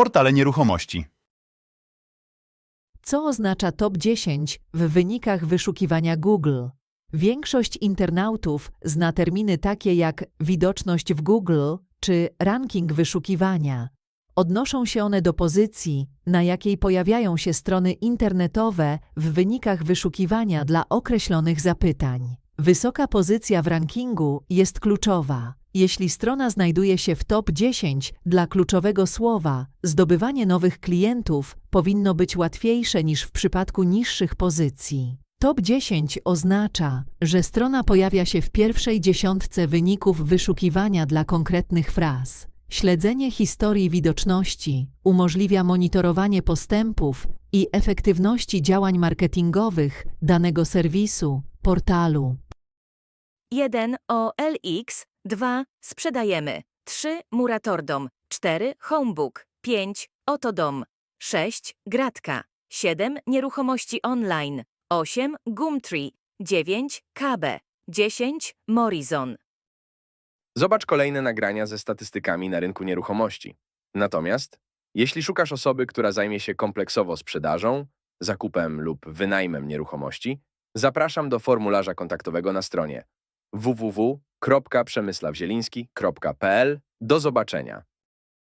Portale nieruchomości. Co oznacza top 10 w wynikach wyszukiwania Google? Większość internautów zna terminy takie jak widoczność w Google czy ranking wyszukiwania. Odnoszą się one do pozycji, na jakiej pojawiają się strony internetowe w wynikach wyszukiwania dla określonych zapytań. Wysoka pozycja w rankingu jest kluczowa. Jeśli strona znajduje się w top 10 dla kluczowego słowa, zdobywanie nowych klientów powinno być łatwiejsze niż w przypadku niższych pozycji. Top 10 oznacza, że strona pojawia się w pierwszej dziesiątce wyników wyszukiwania dla konkretnych fraz. Śledzenie historii widoczności umożliwia monitorowanie postępów i efektywności działań marketingowych danego serwisu, portalu. 1 OLX, 2 sprzedajemy, 3 Muratordom, 4 Homebook, 5 Otodom, 6 Gratka, 7 Nieruchomości online, 8 Gumtree, 9 KB, 10 Morrison. Zobacz kolejne nagrania ze statystykami na rynku nieruchomości. Natomiast, jeśli szukasz osoby, która zajmie się kompleksowo sprzedażą, zakupem lub wynajmem nieruchomości, zapraszam do formularza kontaktowego na stronie www.przemysławzieliński.pl. Do zobaczenia.